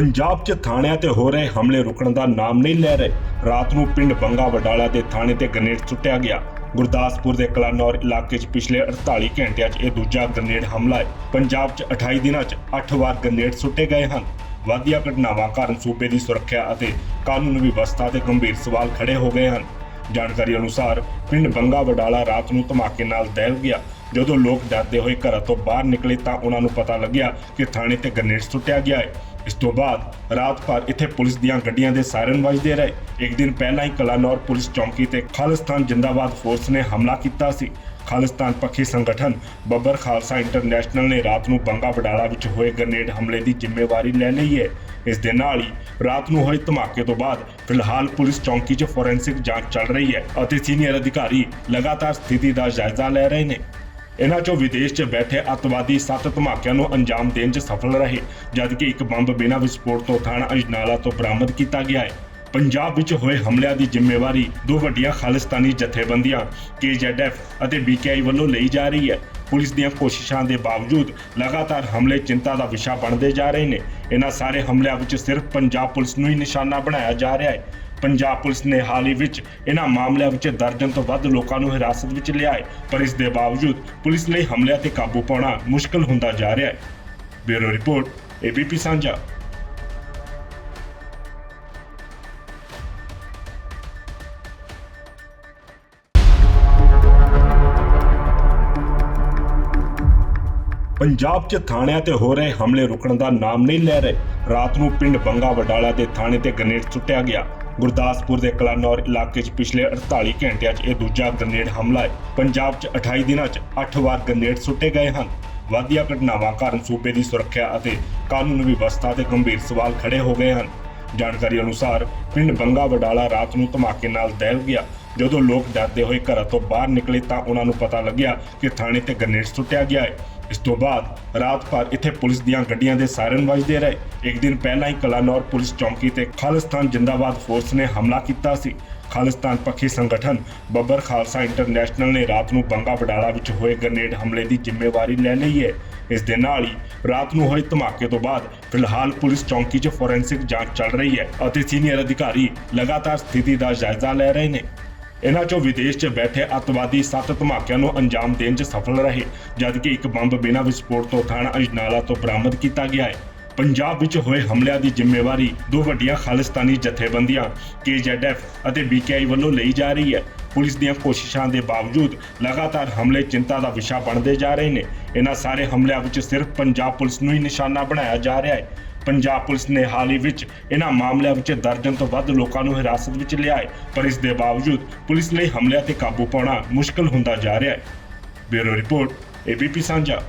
ਪੰਜਾਬ 'ਚ ਥਾਣਿਆਂ ਤੇ ਹੋ ਰਹੇ ਹਮਲੇ ਰੁਕਣ ਦਾ ਨਾਮ ਨਹੀਂ ਲੈ ਰਹੇ। ਰਾਤ ਨੂੰ ਪਿੰਡ ਬੰਗਾ ਵਡਾਲਾ ਦੇ ਥਾਣੇ ਤੇ ਗ੍ਰਨੇਡ ਸੁੱਟਿਆ ਗਿਆ। ਗੁਰਦਾਸਪੁਰ ਦੇ ਕਲਾਨੌਰ ਇਲਾਕੇ 'ਚ ਪਿਛਲੇ 48 ਘੰਟਿਆਂ 'ਚ ਇਹ ਦੂਜਾ ਗ੍ਰਨੇਡ ਹਮਲਾ ਹੈ। ਪੰਜਾਬ 'ਚ 28 ਦਿਨਾਂ 'ਚ 8 ਵਾਰ ਗ੍ਰਨੇਡ ਸੁੱਟੇ ਗਏ ਹਨ। ਵਾਧੀਆਂ ਘਟਨਾਵਾਂ ਕਾਰਨ ਸੂਬੇ ਦੀ ਸੁਰੱਖਿਆ ਅਤੇ ਕਾਨੂੰਨ ਵਿਵਸਥਾ ਤੇ ਗੰਭੀਰ ਸਵਾਲ ਖੜੇ ਹੋ ਗਏ ਹਨ। ਜਾਣਕਾਰੀ ਅਨੁਸਾਰ ਪਿੰਡ ਬੰਗਾ ਵਡਾਲਾ ਰਾਤ ਨੂੰ ਧਮਾਕੇ ਨਾਲ ਦਹਿਲ ਗਿਆ। ਜਦੋਂ ਲੋਕ ਡਰਦੇ ਹੋਏ ਘਰਾਂ ਤੋਂ ਬਾਹਰ ਨਿਕਲੇ ਤਾਂ ਉਹਨਾਂ ਨੂੰ ਪਤਾ ਲੱਗਿਆ ਕਿ ਥਾਣੇ ਤੇ ਗ੍ਰਨੇਡ ਸੁੱਟਿਆ ਗਿਆ ਹੈ। ਇਸ ਤੋਂ ਬਾਅਦ ਰਾਤ ਭਰ ਇੱਥੇ ਪੁਲਿਸ ਦੀਆਂ ਗੱਡੀਆਂ ਦੇ ਸਾਇਰਨ ਵੱਜਦੇ ਰਹੇ। ਇੱਕ ਦਿਨ ਪਹਿਲਾਂ ਹੀ ਕਲਾਨੌਰ ਪੁਲਿਸ ਚੌਂਕੀ ਤੇ ਖਾਲਿਸਤਾਨ ਜਿੰਦਾਬਾਦ ਫੋਰਸ ਨੇ ਹਮਲਾ ਕੀਤਾ ਸੀ। ਖਾਲਿਸਤਾਨ ਪੱਖੀ ਸੰਗਠਨ ਬੱਬਰ ਖਾਲਸਾ ਇੰਟਰਨੈਸ਼ਨਲ ਨੇ ਰਾਤ ਨੂੰ ਬੰਗਾ ਵਡਾਲਾ ਵਿੱਚ ਹੋਏ ਗ੍ਰਨੇਡ ਹਮਲੇ ਦੀ ਜ਼ਿੰਮੇਵਾਰੀ ਲੈ ਲਈ ਹੈ। ਇਸ ਦੇ ਨਾਲ ਹੀ ਰਾਤ ਨੂੰ ਹੋਏ ਧਮਾਕੇ ਤੋਂ ਬਾਅਦ ਫਿਲਹਾਲ ਪੁਲਿਸ ਚੌਂਕੀ 'ਚ ਫੋਰੈਂਸਿਕ ਜਾਂਚ ਚੱਲ ਰਹੀ ਹੈ ਅਤੇ ਸੀਨੀਅਰ ਅਧਿਕਾਰੀ ਲਗਾਤਾਰ ਸਥਿਤੀ ਦਾ ਜਾਇਜ਼ਾ ਲੈ ਰਹੇ ਨੇ। ਇਹਨਾਂ 'ਚੋਂ ਵਿਦੇਸ਼ 'ਚ ਬੈਠੇ ਅੱਤਵਾਦੀ ਸੱਤ ਧਮਾਕਿਆਂ ਨੂੰ ਅੰਜਾਮ ਦੇਣ 'ਚ ਸਫਲ ਰਹੇ, ਜਦਕਿ ਇੱਕ ਬੰਬ ਬਿਨਾਂ ਵਿਸਫੋਟ ਤੋਂ ਥਾਣਾ ਅਜਨਾਲਾ ਤੋਂ ਬਰਾਮਦ ਕੀਤਾ ਗਿਆ ਹੈ। ਪੰਜਾਬ ਵਿੱਚ ਹੋਏ ਹਮਲਿਆਂ ਦੀ ਜ਼ਿੰਮੇਵਾਰੀ ਦੋ ਵੱਡੀਆਂ ਖਾਲਿਸਤਾਨੀ ਜਥੇਬੰਦੀਆਂ KZF ਅਤੇ BKI ਵੱਲੋਂ ਲਈ ਜਾ ਰਹੀ ਹੈ। ਪੁਲਿਸ ਦੀਆਂ ਕੋਸ਼ਿਸ਼ਾਂ ਦੇ ਬਾਵਜੂਦ ਲਗਾਤਾਰ ਹਮਲੇ ਚਿੰਤਾ ਦਾ ਵਿਸ਼ਾ ਬਣਦੇ ਜਾ ਰਹੇ ਨੇ। ਇਹਨਾਂ ਸਾਰੇ ਹਮਲਿਆਂ ਵਿੱਚ ਸਿਰਫ ਪੰਜਾਬ ਪੁਲਿਸ ਨੂੰ ਹੀ ਨਿਸ਼ਾਨਾ ਬਣਾਇਆ ਜਾ ਰਿਹਾ ਹੈ। ਪੰਜਾਬ ਪੁਲਿਸ ਨੇ ਹਾਲ ਹੀ ਵਿੱਚ ਇਹਨਾਂ ਮਾਮਲਿਆਂ ਵਿੱਚ ਦਰਜਨ ਤੋਂ ਵੱਧ ਲੋਕਾਂ ਨੂੰ ਹਿਰਾਸਤ ਵਿੱਚ ਲਿਆ ਹੈ, ਪਰ ਇਸ ਦੇ ਬਾਵਜੂਦ ਪੁਲਿਸ ਲਈ ਹਮਲਿਆਂ ਤੇ ਕਾਬੂ ਪਾਉਣਾ ਮੁਸ਼ਕਲ ਹੁੰਦਾ ਜਾ ਰਿਹਾ ਹੈ। ਬਿਊਰੋ ਰਿਪੋਰਟ ਏਬੀਪੀ ਸਾਂਝਾ। ਪੰਜਾਬ 'ਚ ਥਾਣਿਆਂ ਤੇ ਹੋ ਰਹੇ ਹਮਲੇ ਰੁਕਣ ਦਾ ਨਾਮ ਨਹੀਂ ਲੈ ਰਹੇ। ਰਾਤ ਨੂੰ ਪਿੰਡ ਬੰਗਾ ਵਡਾਲਾ ਦੇ ਥਾਣੇ ਤੇ ਗ੍ਰਨੇਡ ਸੁੱਟਿਆ ਗਿਆ। ਗੁਰਦਾਸਪੁਰ ਦੇ ਕਲਾਨੌਰ ਇਲਾਕੇ 'ਚ ਪਿਛਲੇ 48 ਘੰਟਿਆਂ 'ਚ ਇਹ ਦੂਜਾ ਗ੍ਰਨੇਡ ਹਮਲਾ ਹੈ। ਪੰਜਾਬ 'ਚ 28 ਦਿਨਾਂ 'ਚ 8 ਵਾਰ ਗ੍ਰਨੇਡ ਸੁੱਟੇ ਗਏ ਹਨ। ਵਾਧੀਆਂ ਘਟਨਾਵਾਂ ਕਾਰਨ ਸੂਬੇ ਦੀ ਸੁਰੱਖਿਆ ਅਤੇ ਕਾਨੂੰਨ ਵਿਵਸਥਾ ਤੇ ਗੰਭੀਰ ਸਵਾਲ ਖੜੇ ਹੋ ਗਏ ਹਨ। ਜਾਣਕਾਰੀ ਅਨੁਸਾਰ ਪਿੰਡ ਬੰਗਾ ਵਡਾਲਾ ਰਾਤ ਨੂੰ ਧਮਾਕੇ ਨਾਲ ਦਹਿਲ ਗਿਆ। ਜਦੋਂ ਲੋਕ ਡਰਦੇ ਹੋਏ ਘਰਾਂ ਤੋਂ ਬਾਹਰ ਨਿਕਲੇ ਤਾਂ ਉਹਨਾਂ ਨੂੰ ਪਤਾ ਲੱਗਿਆ ਕਿ ਥਾਣੇ ਤੇ ਗ੍ਰਨੇਡ ਸੁੱਟਿਆ ਗਿਆ ਹੈ। ਇਸ ਤੋਂ ਬਾਅਦ ਰਾਤ ਭਰ ਇੱਥੇ ਪੁਲਿਸ ਦੀਆਂ ਗੱਡੀਆਂ ਦੇ ਸਾਇਰਨ ਵੱਜਦੇ ਰਹੇ। ਇੱਕ ਦਿਨ ਪਹਿਲਾਂ ਹੀ ਕਲਾਨੌਰ ਪੁਲਿਸ ਚੌਂਕੀ ਤੇ ਖਾਲਿਸਤਾਨ ਜਿੰਦਾਬਾਦ ਫੋਰਸ ਨੇ ਹਮਲਾ ਕੀਤਾ ਸੀ। ਖਾਲਿਸਤਾਨ ਪੱਖੀ ਸੰਗਠਨ ਬੱਬਰ ਖਾਲਸਾ ਇੰਟਰਨੈਸ਼ਨਲ ਨੇ ਰਾਤ ਨੂੰ ਬੰਗਾ ਵਡਾਲਾ ਵਿੱਚ ਹੋਏ ਗ੍ਰਨੇਡ ਹਮਲੇ ਦੀ ਜ਼ਿੰਮੇਵਾਰੀ ਲੈ ਲਈ ਹੈ। ਇਸ ਦੇ ਨਾਲ ਹੀ ਰਾਤ ਨੂੰ ਹੋਏ ਧਮਾਕੇ ਤੋਂ ਬਾਅਦ ਫਿਲਹਾਲ ਪੁਲਿਸ ਚੌਂਕੀ 'ਚ ਫੋਰੈਂਸਿਕ ਜਾਂਚ ਚੱਲ ਰਹੀ ਹੈ ਅਤੇ ਸੀਨੀਅਰ ਅਧਿਕਾਰੀ ਲਗਾਤਾਰ ਸਥਿਤੀ ਦਾ ਜਾਇਜ਼ਾ ਲੈ ਰਹੇ ਨੇ। ਇਹਨਾਂ 'ਚੋਂ ਵਿਦੇਸ਼ 'ਚ ਬੈਠੇ ਅੱਤਵਾਦੀ ਸੱਤ ਧਮਾਕਿਆਂ ਨੂੰ ਅੰਜਾਮ ਦੇਣ 'ਚ ਸਫਲ ਰਹੇ, ਜਦਕਿ ਇੱਕ ਬੰਬ ਬਿਨਾਂ ਵਿਸਫੋਟ ਤੋਂ ਥਾਣਾ ਅਜਨਾਲਾ ਤੋਂ ਬਰਾਮਦ ਕੀਤਾ ਗਿਆ ਹੈ। ਪੰਜਾਬ ਵਿੱਚ ਹੋਏ ਹਮਲਿਆਂ ਦੀ ਜ਼ਿੰਮੇਵਾਰੀ ਦੋ ਵੱਡੀਆਂ ਖਾਲਿਸਤਾਨੀ ਜਥੇਬੰਦੀਆਂ KZF ਅਤੇ BKI ਵੱਲੋਂ ਲਈ ਜਾ ਰਹੀ ਹੈ। ਪੁਲਿਸ ਦੀਆਂ ਕੋਸ਼ਿਸ਼ਾਂ ਦੇ ਬਾਵਜੂਦ ਲਗਾਤਾਰ ਹਮਲੇ ਚਿੰਤਾ ਦਾ ਵਿਸ਼ਾ ਬਣਦੇ ਜਾ ਰਹੇ ਨੇ। ਇਹਨਾਂ ਸਾਰੇ ਹਮਲਿਆਂ ਵਿੱਚ ਸਿਰਫ ਪੰਜਾਬ ਪੁਲਿਸ ਨੂੰ ਹੀ ਨਿਸ਼ਾਨਾ ਬਣਾਇਆ ਜਾ ਰਿਹਾ ਹੈ। ਪੰਜਾਬ ਪੁਲਿਸ ਨੇ ਹਾਲ ਹੀ ਵਿੱਚ ਇਹਨਾਂ ਮਾਮਲਿਆਂ ਵਿੱਚ ਦਰਜਨ ਤੋਂ ਵੱਧ ਲੋਕਾਂ ਨੂੰ ਹਿਰਾਸਤ ਵਿੱਚ ਲਿਆ ਹੈ, ਪਰ ਇਸ ਦੇ ਬਾਵਜੂਦ ਪੁਲਿਸ ਲਈ ਹਮਲਿਆਂ ਤੇ ਕਾਬੂ ਪਾਉਣਾ ਮੁਸ਼ਕਲ ਹੁੰਦਾ ਜਾ ਰਿਹਾ ਹੈ। ਬਿਊਰੋ ਰਿਪੋਰਟ, ਏਬੀਪੀ ਸਾਂਝਾ।